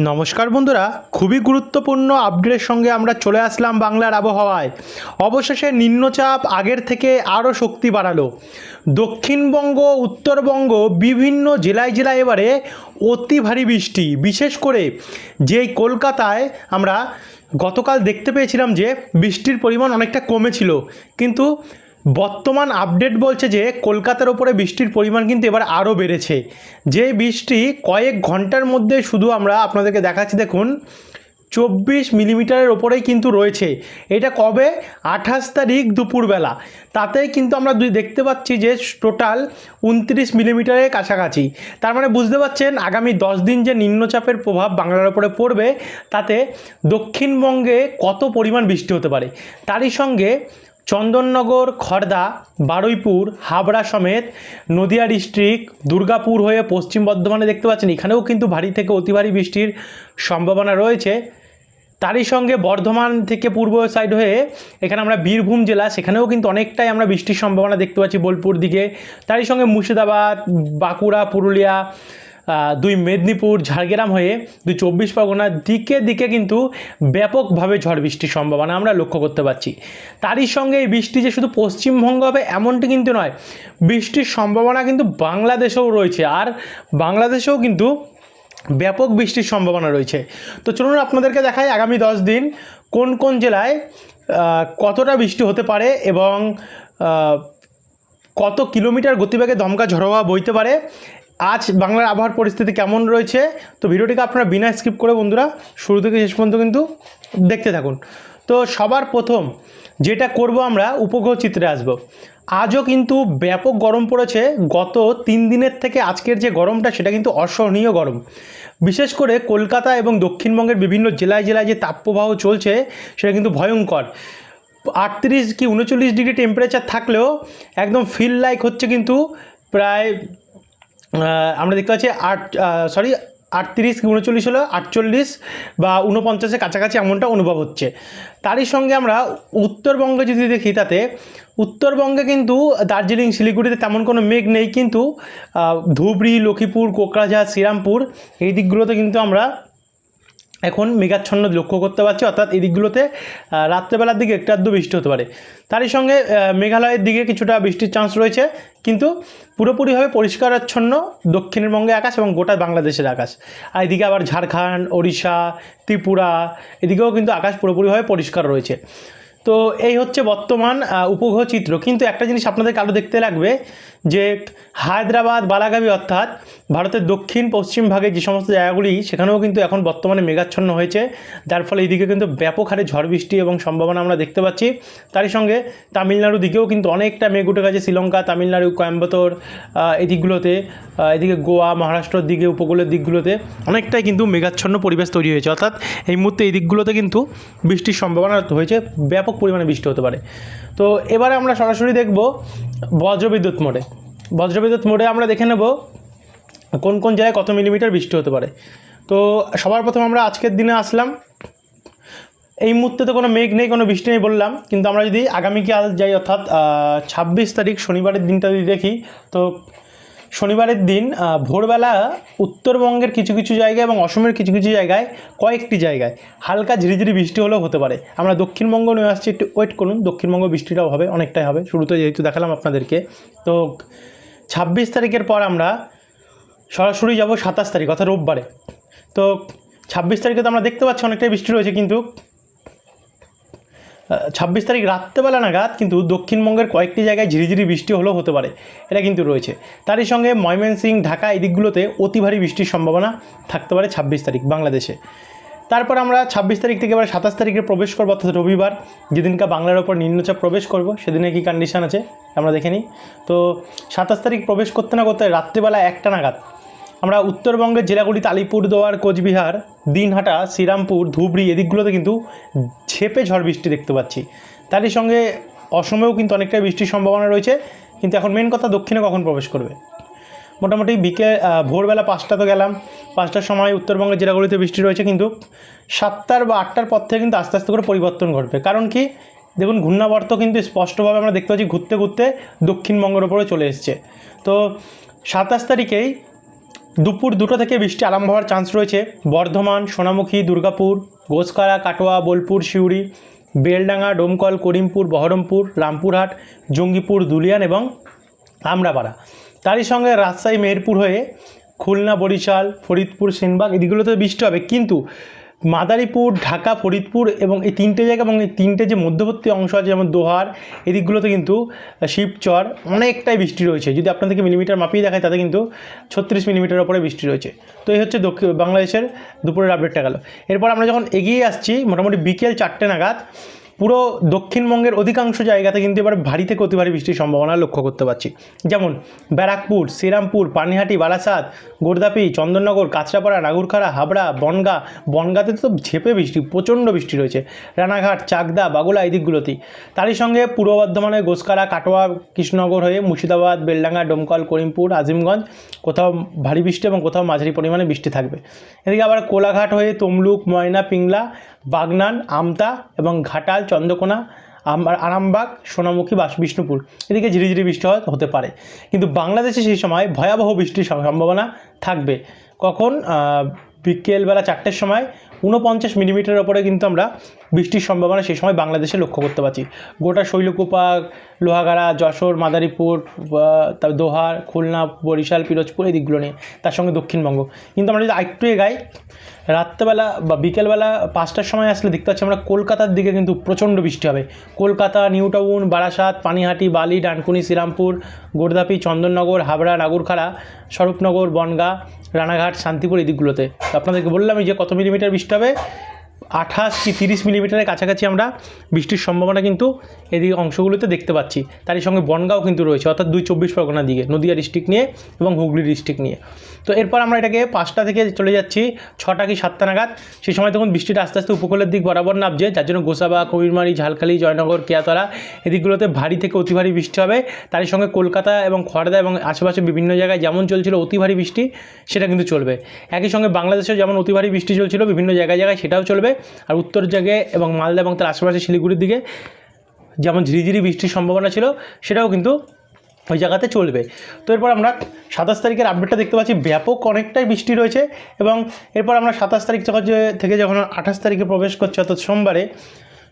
নমস্কার বন্ধুরা, খুবই গুরুত্বপূর্ণ আপডেটের সঙ্গে আমরা চলে আসলাম বাংলার আবহাওয়ায়। অবশেষে নিম্নচাপ আগের থেকে আরও শক্তি বাড়ালো। দক্ষিণবঙ্গ, উত্তরবঙ্গ, বিভিন্ন জেলায় জেলায় এবারে অতি ভারী বৃষ্টি। বিশেষ করে যেই কলকাতায় আমরা গতকাল দেখতে পেয়েছিলাম যে বৃষ্টির পরিমাণ অনেকটা কমেছিল। কিন্তু বর্তমান আপডেট বলছে যে কলকাতার ওপরে বৃষ্টির পরিমাণ কিন্তু এবার আরও বেড়েছে। যে বৃষ্টি কয়েক ঘণ্টার মধ্যে শুধু আমরা আপনাদেরকে দেখাচ্ছি, দেখুন, চব্বিশ মিলিমিটারের ওপরেই কিন্তু রয়েছে। এটা কবে? আঠাশ তারিখ দুপুরবেলা। তাতেই কিন্তু আমরা দুই দেখতে পাচ্ছি যে টোটাল উনত্রিশ মিলিমিটারের কাছাকাছি। তার মানে বুঝতে পারছেন, আগামী দশ দিন যে নিম্নচাপের প্রভাব বাংলার ওপরে পড়বে, তাতে দক্ষিণবঙ্গে কত পরিমাণ বৃষ্টি হতে পারে? তারই সঙ্গে চন্দননগর খড়দা বারুইপুর, হাবড়া সমেত নদিয়া ডিস্ট্রিক্ট দুর্গাপুর হয়ে পশ্চিম বর্ধমানে দেখতে পাচ্ছেন। এখানেও কিন্তু ভারী থেকে অতি ভারী বৃষ্টির সম্ভাবনা রয়েছে। তারই সঙ্গে বর্ধমান থেকে পূর্ব সাইড হয়ে এখানে আমরা বীরভূম জেলা, সেখানেও কিন্তু অনেকটাই আমরা বৃষ্টির সম্ভাবনা দেখতে পাচ্ছি বোলপুর দিকে। তারই সঙ্গে মুর্শিদাবাদ, বাঁকুড়া, পুরুলিয়া দুই মেদিনীপুর, ঝাড়গ্রাম হয়ে দুই চব্বিশ পরগনার দিকে দিকে কিন্তু ব্যাপকভাবে ঝড় বৃষ্টির সম্ভাবনা আমরা লক্ষ্য করতে পারছি। তারই সঙ্গে এই বৃষ্টি যে শুধু পশ্চিমবঙ্গ হবে এমনটি কিন্তু নয়, বৃষ্টির সম্ভাবনা কিন্তু বাংলাদেশেও রয়েছে আর বাংলাদেশেও কিন্তু ব্যাপক বৃষ্টির সম্ভাবনা রয়েছে। তো চলুন আপনাদেরকে দেখাই আগামী দশ দিন কোন কোন জেলায় কতটা বৃষ্টি হতে পারে এবং কত কিলোমিটার গতিবেগে দমকা ঝড়ো হাওয়া বইতে পারে আজ বাংলার আবহাওয়ার পরিস্থিতি কেমন রয়েছে? তো ভিডিওটিকে আপনারা বিনা স্কিপ করে বন্ধুরা, শুরু থেকে শেষ পর্যন্ত কিন্তু দেখতে থাকুন। তো সবার প্রথম যেটা করব আমরা, উপগ্রহ চিত্রে আসব। আজও কিন্তু ব্যাপক গরম পড়েছে। গত তিন দিনের থেকে আজকের যে গরমটা, সেটা কিন্তু অসহনীয় গরম। বিশেষ করে কলকাতা এবং দক্ষিণবঙ্গের বিভিন্ন জেলায় জেলায় যে তাপপ্রবাহ চলছে, সেটা কিন্তু ভয়ঙ্কর। আটত্রিশ কি উনচল্লিশ ডিগ্রি টেম্পারেচার থাকলেও একদম ফিল লাইক হচ্ছে কিন্তু প্রায় আমরা দেখতে পাচ্ছি আট সরি আটত্রিশ উনচল্লিশ হলো? আটচল্লিশ বা উনপঞ্চাশের কাছাকাছি এমনটা অনুভব হচ্ছে। তারই সঙ্গে আমরা উত্তরবঙ্গে যদি দেখি তাতে, উত্তরবঙ্গে কিন্তু দার্জিলিং, শিলিগুড়িতে তেমন কোনো মেঘ নেই, কিন্তু ধুবড়ি, লক্ষ্মীপুর কোকরাঝাড় শ্রীরামপুর, এই দিকগুলোতে কিন্তু আমরা এখন মেঘাচ্ছন্ন লক্ষ্য করতে পারছি, অর্থাৎ এই দিকগুলোতে রাত্রেবেলার দিকে একটু আধটু বৃষ্টি হতে পারে। তারই সঙ্গে মেঘালয়ের দিকে কিছুটা বৃষ্টির চান্স রয়েছে, কিন্তু পুরোপুরিভাবে পরিষ্কারাচ্ছন্ন দক্ষিণবঙ্গে আকাশ এবং গোটা বাংলাদেশের আকাশ। আর এদিকে আবার ঝাড়খণ্ড, ওড়িশা, ত্রিপুরা, এদিকেও কিন্তু আকাশ পুরোপুরিভাবে পরিষ্কার রয়েছে। তো এই হচ্ছে বর্তমান উপগ্রহ চিত্র। কিন্তু একটা জিনিস আপনাদের কালো দেখতে লাগবে, যে হায়দ্রাবাদ বালাগাবি অর্থাৎ ভারতের দক্ষিণ পশ্চিম ভাগে যে সমস্ত জায়গাগুলি সেখানেও কিন্তু এখন বর্তমানে মেঘাচ্ছন্ন হয়েছে। যার ফলে এদিকে কিন্তু ব্যাপক হারে ঝড় বৃষ্টি এবং সম্ভাবনা আমরা দেখতে পাচ্ছি। তারই সঙ্গে তামিলনাড়ু দিকেও কিন্তু অনেকটা মেঘ উঠে গেছে শ্রীলঙ্কা তামিলনাড়ু কোয়েম্বাটোর আহ, এই দিকগুলোতে এদিকে গোয়া মহারাষ্ট্রের দিকে উপকূলের দিকগুলোতে অনেকটাই কিন্তু মেঘাচ্ছন্ন পরিবেশ তৈরি হয়েছে। অর্থাৎ এই মুহূর্তে এই দিকগুলোতে কিন্তু বৃষ্টির সম্ভাবনা হয়েছে ব্যাপক পরিমাণে বৃষ্টি হতে পারে। তো এবারে আমরা সরাসরি দেখব বজ্রবিদ্যুৎ মোড়ে। বজ্রবিদ্যুৎ মোড়ে আমরা দেখে নেব কোন কোন জায়গায় কত মিলিমিটার বৃষ্টি হতে পারে। তো সবার প্রথম আমরা আজকের দিনে আসলাম। এই মুহূর্তে তো কোনো মেঘ নেই, কোনো বৃষ্টি নেই বললাম। কিন্তু আমরা যদি আগামীকাল যাই, অর্থাৎ ছাব্বিশ তারিখ, শনিবারের দিনটা যদি দেখি, তো শনিবারের দিন ভোরবেলা উত্তরবঙ্গের কিছু কিছু জায়গায় এবং অসমের কিছু কিছু জায়গায় কয়েকটি জায়গায় হালকা ঝিরিঝিরি বৃষ্টি হলেও হতে পারে। আমরা দক্ষিণবঙ্গ নিয়ে আসছি, একটু ওয়েট করুন। দক্ষিণবঙ্গ বৃষ্টিটাও হবে, অনেকটাই হবে। শুরুতে যেহেতু দেখালাম আপনাদেরকে। তো ছাব্বিশ তারিখের পর আমরা সরাসরি যাব সাতাশ তারিখ, অর্থাৎ রোববারে। তো ছাব্বিশ তারিখে তো আমরা দেখতে পাচ্ছি অনেকটাই বৃষ্টি রয়েছে কিন্তু ছাব্বিশ তারিখ রাত্রেবেলা নাগাদ কিন্তু দক্ষিণবঙ্গের কয়েকটি জায়গায় ঝিরিঝিরি বৃষ্টি হলেও হতে পারে, এটা কিন্তু রয়েছে। তারই সঙ্গে ময়মনসিং, ঢাকা এই দিকগুলোতে অতি ভারী বৃষ্টির সম্ভাবনা থাকতে পারে ছাব্বিশ তারিখ বাংলাদেশে। তারপর আমরা ছাব্বিশ তারিখ থেকে এবার সাতাশ তারিখে প্রবেশ করব, অর্থাৎ রবিবার, যেদিনকা বাংলার ওপর নিম্নচাপ প্রবেশ করব, সেদিনে কী কন্ডিশান আছে, আমরা দেখে নিই। তো সাতাশ তারিখ প্রবেশ করতে না করতে রাত্রিবেলা একটা নাগাদ আমরা উত্তরবঙ্গের জেলাগুলিতে আলিপুরদুয়ার, কোচবিহার, দিনহাটা, শ্রীরামপুর, ধুবড়ি এদিকগুলোতে কিন্তু ঝেপে ঝড় বৃষ্টি দেখতে পাচ্ছি। তারই সঙ্গে অসমেও কিন্তু অনেকটাই বৃষ্টির সম্ভাবনা রয়েছে, কিন্তু এখন মেন কথা দক্ষিণে কখন প্রবেশ করবে? মোটামুটি বিকেল ভোরবেলা পাঁচটা তো গেলাম, পাঁচটার সময় উত্তরবঙ্গের জেলাগুলিতে বৃষ্টি রয়েছে, কিন্তু সাতটার বা আটটার পর থেকে কিন্তু আস্তে আস্তে করে পরিবর্তন ঘটবে। কারণ কি? দেখুন, ঘূর্ণাবর্ত কিন্তু স্পষ্টভাবে আমরা দেখতে পাচ্ছি ঘুরতে ঘুরতে দক্ষিণবঙ্গের ওপরে চলে এসছে। তো সাতাশ তারিখেই দুপুর দুটো থেকে বৃষ্টি আরম্ভ হওয়ার চান্স রয়েছে। বর্ধমান, সোনামুখী, দুর্গাপুর, গোসকারা, কাটোয়া, বোলপুর সিউড়ি বেলডাঙ্গা, ডোমকল, করিমপুর, বহরমপুর, রামপুরহাট, জঙ্গিপুর, দুলিয়ান এবং আমরাপাড়া। তারই সঙ্গে রাজশাহী, মেহেরপুর হয়ে খুলনা, বরিশাল, ফরিদপুর, সেনবাগ এদিকগুলোতে বৃষ্টি হবে। কিন্তু মাদারীপুর, ঢাকা, ফরিদপুর এবং এই তিনটে জায়গা এবং এই তিনটে যে মধ্যবর্তী অংশ আছে যেমন দোহার, এদিকগুলোতে কিন্তু শিবচর অনেকটাই বৃষ্টি রয়েছে। যদি আপনাদেরকে মিলিমিটার মাপিয়ে দেখায় তাতে কিন্তু ছত্রিশ মিলিমিটার ওপরে বৃষ্টি রয়েছে। তো এই হচ্ছে দক্ষিণ বাংলাদেশের দুপুরের আপডেটটা গেল। এরপর আমরা যখন এগিয়ে আসছি, মোটামুটি বিকেল চারটে নাগাদ পুরো দক্ষিণবঙ্গের অধিকাংশ জায়গাতে কিন্তু এবার ভারী থেকে অতি ভারী বৃষ্টির সম্ভাবনা লক্ষ্য করতে পারছি। যেমন ব্যারাকপুর, শ্রীরামপুর, পানিহাটি, বারাসাত, গোর্দাপি, চন্দননগর, কাঁচরাপাড়া, নাগুরখাড়া, হাবড়া, বনগা। বনগাতে তো ঝেপে বৃষ্টি, প্রচণ্ড বৃষ্টি রয়েছে। রানাঘাট, চাকদা, বাগুলা এই দিকগুলোতেই। তারই সঙ্গে পূর্ব বর্ধমানে গোসকারা কাটোয়া, কৃষ্ণনগর হয়ে মুর্শিদাবাদ, বেলডাঙ্গা, ডোমকল, করিমপুর, আজিমগঞ্জ, কোথাও ভারী বৃষ্টি এবং কোথাও মাঝারি পরিমাণে বৃষ্টি থাকবে। এদিকে আবার কোলাঘাট হয়ে তমলুক, ময়না, পিংলা, বাগনান, আমতা এবং ঘাটাল চন্দ্রকোনা আরামবাগ, সোনামুখী বা বিষ্ণুপুর। এদিকে ঝিরিঝিরি বৃষ্টি হতে পারে। কিন্তু বাংলাদেশে সেই সময় ভয়াবহ বৃষ্টির সম্ভাবনা থাকবে। কখন? বিকেলবেলা চারটের সময় ঊনপঞ্চাশ মিলিমিটারের ওপরে কিন্তু আমরা বৃষ্টির সম্ভাবনা সেই সময় বাংলাদেশে লক্ষ্য করতে পারছি। গোটা শৈলকুপা লোহাগাড়া, যশোর, মাদারীপুর তারপর দোহার, খুলনা, বরিশাল, পিরোজপুর এই দিকগুলো নিয়ে, তার সঙ্গে দক্ষিণবঙ্গ। কিন্তু আমরা যদি আরেকটু এগাই, রাত্রেবেলা বা বিকেলবেলা পাঁচটার সময় আসলে দেখতে পাচ্ছি আমরা কলকাতার দিকে কিন্তু প্রচণ্ড বৃষ্টি হবে। কলকাতা নিউ টাউন বারাসাত, পানিহাটি, বালি, ডানকুনি, শ্রীরামপুর, গোর্ধাপি, চন্দননগর, হাবড়া, নাগুরখাড়া, স্বরূপনগর, বনগা, রানাঘাট, শান্তিপুর এই দিকগুলোতে। আপনাদেরকে বললামই যে কত মিলিমিটার বৃষ্টি হবে আঠাশ কি তিরিশ মিলিমিটারের কাছাকাছি আমরা বৃষ্টির সম্ভাবনা কিন্তু এদিকে অংশগুলোতে দেখতে পাচ্ছি। তারই সঙ্গে বনগাঁও কিন্তু রয়েছে, অর্থাৎ দুই চব্বিশ পরগনা দিকে, নদিয়া ডিস্ট্রিক্ট নিয়ে এবং হুগলি ডিস্ট্রিক্ট নিয়ে। তো এরপর আমরা এটাকে পাঁচটা থেকে চলে যাচ্ছি, ছটা কি সাতটা নাগাদ। সেই সময় তখন বৃষ্টিটা আস্তে আস্তে উপকূলের দিক বরাবর নামছে, যার জন্য গোসাবা, কবিরমারি, ঝালখালি, জয়নগর, কেয়াতলা এদিকগুলোতে ভারী থেকে অতি ভারী বৃষ্টি হবে। তারই সঙ্গে কলকাতা এবং খড়দা এবং আশেপাশে বিভিন্ন জায়গায় যেমন চলছিল অতি ভারী বৃষ্টি, সেটা কিন্তু চলবে। একই সঙ্গে বাংলাদেশেও যেমন অতি ভারী বৃষ্টি চলছিল, বিভিন্ন জায়গায় জায়গায় সেটাও চলবে। আর উত্তর জায়গায় এবং মালদা এবং তার আশেপাশে শিলিগুড়ির দিকে যেমন ঝিরিঝিরি বৃষ্টির সম্ভাবনা ছিল, সেটাও কিন্তু ওই জায়গাতে চলবে। তো এরপর আমরা সাতাশ তারিখের আপডেটটা দেখতে পাচ্ছি, ব্যাপক অনেকটাই বৃষ্টি রয়েছে এবং এরপর আমরা সাতাশ তারিখ যখন থেকে যখন আঠাশ তারিখে প্রবেশ করছি, অর্থাৎ সোমবারে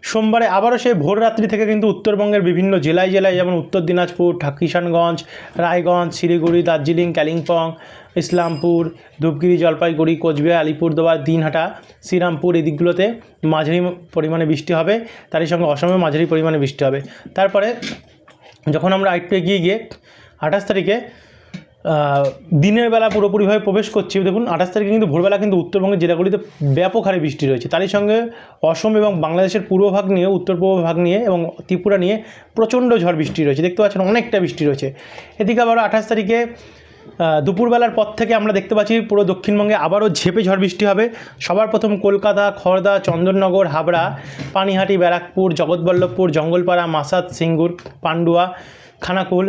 সোমবারে আবারও সেই ভোর রাত্রি থেকে কিন্তু উত্তরবঙ্গের বিভিন্ন জেলায় জেলায় যেমন উত্তর দিনাজপুর ঠা- কিষানগঞ্জ, রায়গঞ্জ, শিলিগুড়ি, দার্জিলিং, কালিম্পং ইসলামপুর, ধূপগিরি, জলপাইগুড়ি, কোচবিহার, আলিপুরদুয়ার, দিনহাটা, শ্রীরামপুর এই দিকগুলোতে মাঝারি পরিমাণে বৃষ্টি হবে। তারই সঙ্গে অসমে মাঝারি পরিমাণে বৃষ্টি হবে। তারপরে যখন আমরা আরেকটু এগিয়ে গিয়ে আঠাশ তারিখে দিনের বেলা পুরোপুরিভাবে প্রবেশ করছি, দেখুন আঠাশ তারিখে কিন্তু ভোরবেলা কিন্তু উত্তরবঙ্গের জেলাগুলিতে ব্যাপক হারে বৃষ্টি রয়েছে। তারই সঙ্গে অসম এবং বাংলাদেশের পূর্ব ভাগ নিয়ে, উত্তর পূর্ব ভাগ নিয়ে এবং ত্রিপুরা নিয়ে প্রচণ্ড ঝড় বৃষ্টি রয়েছে। দেখতে পাচ্ছেন অনেকটা বৃষ্টি রয়েছে। এদিকে আবার আঠাশ তারিখে দুপুরবেলার পর থেকে আমরা দেখতে পাচ্ছি পুরো দক্ষিণবঙ্গে আবারও ঝেপে ঝড় বৃষ্টি হবে। সবার প্রথম কলকাতা খড়দা চন্দননগর, হাবড়া, পানিহাটি, ব্যারাকপুর, জগৎবল্লভপুর, জঙ্গলপাড়া, মাসাদ, সিঙ্গুর, পান্ডুয়া, খানাকুল।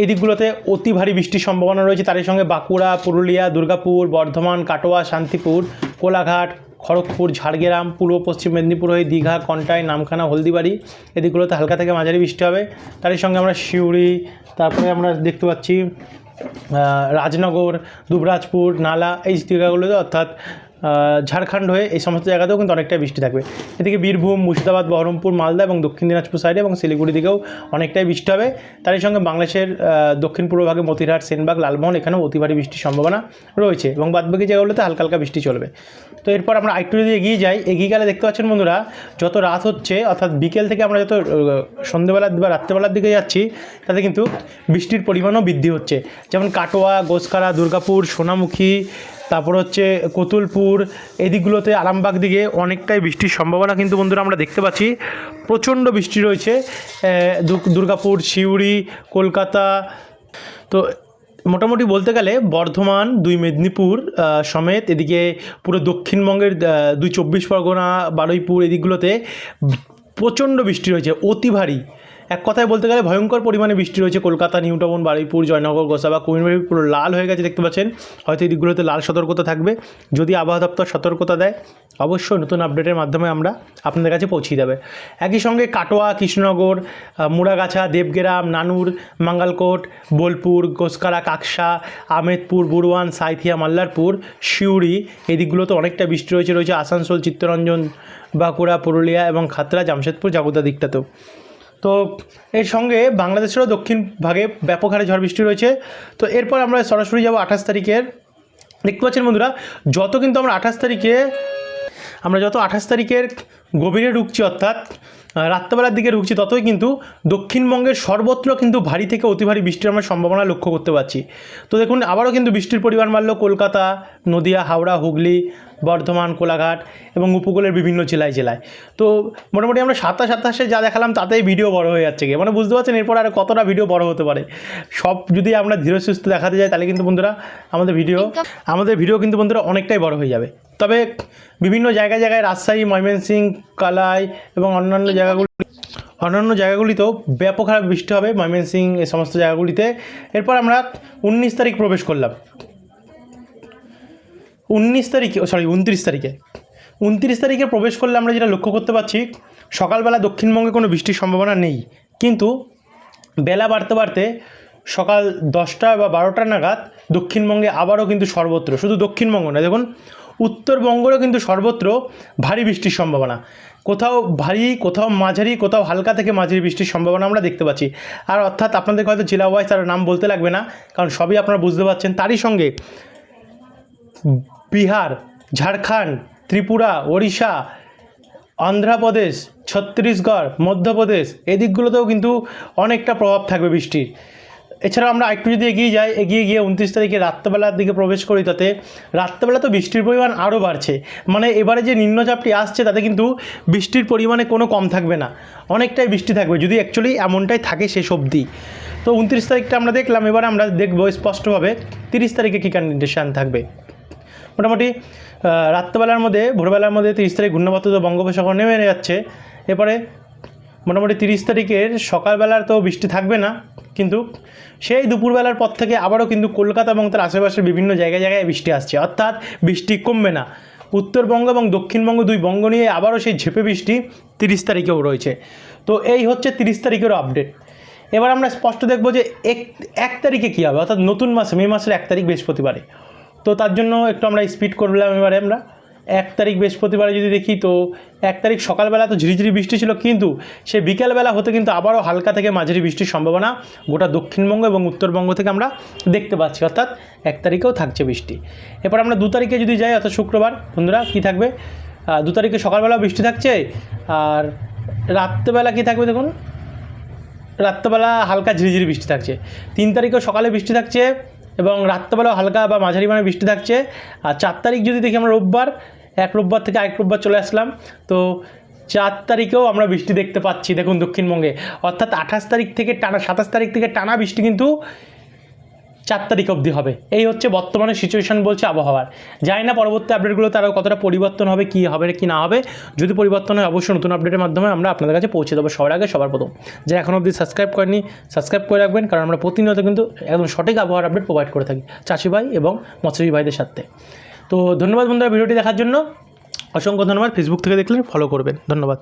এই দিকগুলোতে অতি ভারী বৃষ্টির সম্ভাবনা রয়েছে। তারই সঙ্গে বাঁকুড়া, পুরুলিয়া, দুর্গাপুর, বর্ধমান, কাটোয়া, শান্তিপুর, কোলাঘাট, খড়গপুর, ঝাড়গ্রাম, পূর্ব, পশ্চিম মেদিনীপুর হয়ে দীঘা, কন্টাই, নামখানা, হলদিবাড়ি। এদিকগুলোতে হালকা থেকে মাঝারি বৃষ্টি হবে। তারই সঙ্গে আমরা সিউড়ি তারপরে আমরা দেখতে পাচ্ছি রাজনগর দুবরাজপুর নালা এই জায়গাগুলোতে অর্থাৎ ঝাড়খণ্ড হয়ে এই সমস্ত জায়গাতেও কিন্তু অনেকটাই বৃষ্টি থাকবে। এদিকে বীরভূম, মুর্শিদাবাদ, বহরমপুর, মালদা এবং দক্ষিণ দিনাজপুর সাইডে এবং শিলিগুড়ি দিকেও অনেকটাই বৃষ্টি হবে। তারই সঙ্গে বাংলাদেশের দক্ষিণ পূর্ব ভাগে মতিরহাট, সেনবাগ, লালমোহন এখানেও অতি ভারী বৃষ্টির সম্ভাবনা রয়েছে এবং বাদবাকি জায়গাগুলোতে হালকা হালকা বৃষ্টি চলবে। তো এরপর আমরা আরেকটু যদি এগিয়ে যাই, এগিয়ে গেলে দেখতে পাচ্ছেন বন্ধুরা, যত রাত হচ্ছে, অর্থাৎ বিকেল থেকে আমরা যত সন্ধ্যেবেলা বা রাত্রেবেলার দিকে যাচ্ছি, তাতে কিন্তু বৃষ্টির পরিমাণও বৃদ্ধি হচ্ছে। যেমন কাটোয়া গোসকারা দুর্গাপুর, সোনামুখী, তারপর হচ্ছে কতুলপুর এই দিকগুলোতে আরামবাগ দিকে অনেকটাই বৃষ্টির সম্ভাবনা কিন্তু বন্ধুরা আমরা দেখতে পাচ্ছি। প্রচণ্ড বৃষ্টি রয়েছে দুর্গাপুর, সিউড়ি, কলকাতা। তো মোটামুটি বলতে গেলে বর্ধমান, দুই মেদিনীপুর সমেত এদিকে পুরো দক্ষিণবঙ্গের দুই চব্বিশ পরগনা, বারুইপুর এদিকগুলোতে প্রচণ্ড বৃষ্টি রয়েছে, অতি ভারী। এক কথায় বলতে গেলে ভয়ঙ্কর পরিমাণে বৃষ্টি রয়েছে কলকাতা নিউ টাউন বারুইপুর, জয়নগর, গোসাবা কুমিরবাড়ি পুরো লাল হয়ে গেছে দেখতে পাচ্ছেন। হয়তো এই দিকগুলোতে লাল সতর্কতা থাকবে। যদি আবহাওয়া দপ্তর সতর্কতা দেয়, অবশ্যই নতুন আপডেটের মাধ্যমে আমরা আপনাদের কাছে পৌঁছে দেবে। একই সঙ্গে কাটোয়া, কৃষ্ণনগর মুড়াগাছা, দেবগ্রাম, নানুর, মাঙ্গালকোট, বোলপুর, গোসকারা, কাকসা, আমেদপুর বুরওয়ান সাইথিয়া, মাল্লারপুর সিউড়ি এই দিকগুলোতে অনেকটা বৃষ্টি রয়েছে রয়েছে আসানসোল, চিত্তরঞ্জন, বাঁকুড়া, পুরুলিয়া এবং খাতড়া, জামশেদপুর, জাগুদা দিকটাতেও। তো এর সঙ্গে বাংলাদেশেরও দক্ষিণ ভাগে ব্যাপক হারে ঝড় বৃষ্টি রয়েছে। তো এরপর আমরা সরাসরি যাব আঠাশ তারিখের। দেখতে পাচ্ছেন বন্ধুরা, যত কিন্তু আমরা আঠাশ তারিখে, আমরা যত আঠাশ তারিখের গভীরে ঢুকছি অর্থাৎ রাত্রেবেলার দিকে ঢুকছি ততই কিন্তু দক্ষিণবঙ্গের সর্বত্র কিন্তু ভারী থেকে অতি ভারী বৃষ্টির আমরা সম্ভাবনা লক্ষ্য করতে পারছি। তো দেখুন আবারও কিন্তু বৃষ্টির পরিমাণ বাড়লো কলকাতা নদিয়া হাওড়া হুগলি বর্ধমান কোলাঘাট এবং উপকূলের বিভিন্ন জেলায় জেলায়। তো মোটামুটি আমরা সাতাশ সাতাশে যা দেখালাম তাতেই ভিডিও বড় হয়ে যাচ্ছে গিয়ে। মানে বুঝতে পারছেন এরপর আর কতটা ভিডিও বড় হতে পারে। সব যদি আমরা ধীরে সুস্থ দেখাতে যাই তাহলে কিন্তু বন্ধুরা আমাদের ভিডিও আমাদের ভিডিও কিন্তু বন্ধুরা অনেকটাই বড় হয়ে যাবে। তবে বিভিন্ন জায়গায় জায়গায় রাজশাহী ময়মনসিংহ কালাই এবং অন্যান্য জায়গাগুলি অন্যান্য জায়গাগুলিতেও ব্যাপক হারে বৃষ্টি হবে, ময়মনসিং এই সমস্ত জায়গাগুলিতে। এরপর আমরা উনিশ তারিখ প্রবেশ করলাম। উনিশ তারিখে সরি, উনত্রিশ তারিখে। উনত্রিশ তারিখে প্রবেশ করলে আমরা যেটা লক্ষ্য করতে পারছি, সকালবেলা দক্ষিণবঙ্গে কোনো বৃষ্টির সম্ভাবনা নেই। কিন্তু বেলা বাড়তে বাড়তে সকাল দশটা বা বারোটা নাগাদ দক্ষিণবঙ্গে আবারও কিন্তু সর্বত্র, শুধু দক্ষিণবঙ্গ না দেখুন, উত্তরবঙ্গেরও কিন্তু সর্বত্র ভারী বৃষ্টির সম্ভাবনা। কোথাও ভারী, কোথাও মাঝারি, কোথাও হালকা থেকে মাঝারি বৃষ্টির সম্ভাবনা আমরা দেখতে পাচ্ছি। আর অর্থাৎ আপনাদের হয়তো জেলা ওয়াইজ তার নাম বলতে লাগবে না, কারণ সবই আপনারা বুঝতে পারছেন। তারই সঙ্গে বিহার, ঝাড়খণ্ড, ত্রিপুরা, ওড়িশা, অন্ধ্রপ্রদেশ, ছত্তিশগড়, মধ্যপ্রদেশ এই দিকগুলোতেও কিন্তু অনেকটা প্রভাব থাকবে বৃষ্টির। এছাড়া আমরা একটু যদি এগিয়ে যাই, এগিয়ে গিয়ে উনত্রিশ তারিখে রাত্রেবেলার দিকে প্রবেশ করি, তাতে রাত্রেবেলা তো বৃষ্টির পরিমাণ আরও বাড়ছে। মানে এবারে যে নিম্নচাপটি আসছে, তাতে কিন্তু বৃষ্টির পরিমাণে কোনো কম থাকবে না। অনেকটাই বৃষ্টি থাকবে, যদি অ্যাকচুয়ালি এমনটাই থাকে শেষ অবধি। তো উনত্রিশ তারিখটা আমরা দেখলাম, এবার আমরা দেখব স্পষ্টভাবে তিরিশ তারিখে কী কন্ডিশান থাকবে। মোটামুটি রাত্রেবেলার মধ্যে, ভোরবেলার মধ্যে তিরিশ তারিখ ঘূর্ণাবর্ত বঙ্গোপসাগর নেমে যাচ্ছে। এরপরে মোটামুটি তিরিশ তারিখের সকালবেলার তো বৃষ্টি থাকবে না, কিন্তু সেই দুপুরবেলার পর থেকে আবারও কিন্তু কলকাতা এবং তার আশেপাশের বিভিন্ন জায়গায় জায়গায় বৃষ্টি আসছে। অর্থাৎ বৃষ্টি কমবে না। উত্তরবঙ্গ এবং দক্ষিণবঙ্গ দুই বঙ্গ নিয়ে আবারও সেই ঝেপে বৃষ্টি তিরিশ তারিখেও রয়েছে। তো এই হচ্ছে তিরিশ তারিখেরও আপডেট এবার আমরা স্পষ্ট দেখব যে এক এক তারিখে কী হবে? অর্থাৎ নতুন মাসে, মে মাসের এক তারিখ বৃহস্পতিবারে। তো তার জন্য একটু আমরা স্পিড করলাম এবারে আমরা। এক তারিখ বৃহস্পতিবারে যদি দেখি, তো এক তারিখ সকালবেলা তো ঝিরিঝিরি বৃষ্টি ছিল, কিন্তু সে বিকেলবেলা হতে কিন্তু আবারও হালকা থেকে মাঝারি বৃষ্টির সম্ভাবনা গোটা দক্ষিণবঙ্গ এবং উত্তরবঙ্গ থেকে আমরা দেখতে পাচ্ছি, অর্থাৎ এক তারিখেও থাকছে বৃষ্টি। এরপর আমরা দু তারিখে যদি যাই, অর্থাৎ শুক্রবার, বন্ধুরা, কী থাকবে? দু তারিখে সকালবেলা বৃষ্টি থাকছে, আর রাত্রেবেলা কী থাকবে দেখুন? রাত্রেবেলা হালকা ঝিরিঝিরি বৃষ্টি থাকছে। তিন তারিখেও সকালে বৃষ্টি থাকছে এবং রাত্রেবেলাও হালকা বা মাঝারি মানে বৃষ্টি থাকছে। আর চার তারিখ যদি দেখি আমরা রোববার, এক রোববার থেকে আরেক রোববার চলে আসলাম। তো চার তারিখেও আমরা বৃষ্টি দেখতে পাচ্ছি, দেখুন দক্ষিণবঙ্গে। অর্থাৎ আঠাশ তারিখ থেকে টানা, সাতাশ তারিখ থেকে টানা বৃষ্টি কিন্তু চার তারিখ অবধি হবে। এই হচ্ছে বর্তমানে সিচুয়েশন বলছে আবহাওয়ার। জানি না পরবর্তী আপডেটগুলো তারা কতটা পরিবর্তন হবে, কি হবে কি না হবে। যদি পরিবর্তন হয়, অবশ্যই নতুন আপডেটের মাধ্যমে আমরা আপনাদের কাছে পৌঁছে দেবো সবার আগে, সবার প্রথম। যারা এখন অবধি সাবস্ক্রাইব করেনি সাবস্ক্রাইব করে রাখবেন, কারণ আমরা প্রতিনিয়ত কিন্তু একদম সঠিক আবহাওয়ার আপডেট প্রোভাইড করে থাকি চাষি ভাই এবং মৎস্যজীবী ভাইদের সাথে। তো ধন্যবাদ বন্ধুরা ভিডিওটি দেখার জন্য। অসংখ্য ধন্যবাদ। ফেসবুক থেকে দেখলে ফলো করবেন। ধন্যবাদ।